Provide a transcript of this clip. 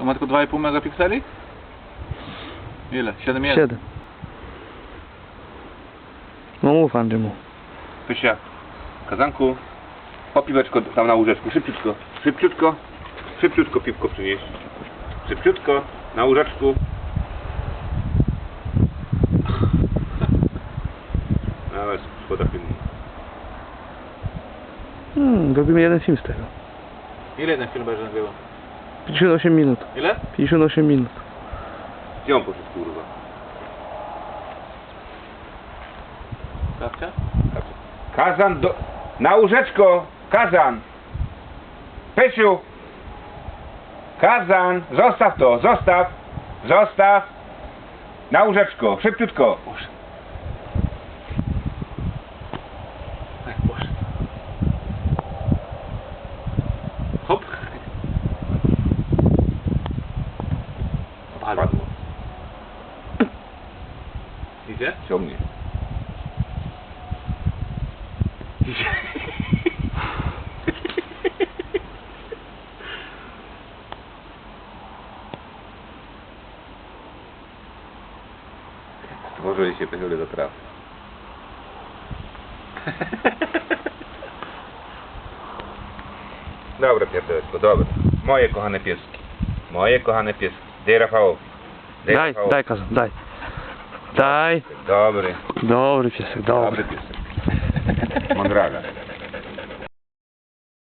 To ma tylko 2,5 megapikseli? Ile? 7,1? 7. No mów Andrzej mu. Pysia, kazanku, o piweczko tam na łóżeczku, szybciutko, szybciutko, szybciutko piwko przynieść. Szybciutko, na łóżeczku. Nawet szkoda filmu. Hmm, robimy jeden film z tego. Ile ten film będzie nagrywał? 58 minut. Ile? 58 minut. Gdzie on poszedł, kurwa? Kawcia? Kazan do... Na łóżeczko! Kazan! Pysiu! Kazan! Zostaw to! Zostaw! Zostaw! Na łóżeczko! Szybciutko! Padło. Idzie? Ciągnie. Idzie. Może się pychyle do trawy. Dobra, pierdełeczko, dobra. Moje kochane pieski. Moje kochane pieski. Daj Rafałowi. Daj, daj kazan, daj. Daj. Dobry. Dobry piesek, dobry. Dobry piesek. Mondraga.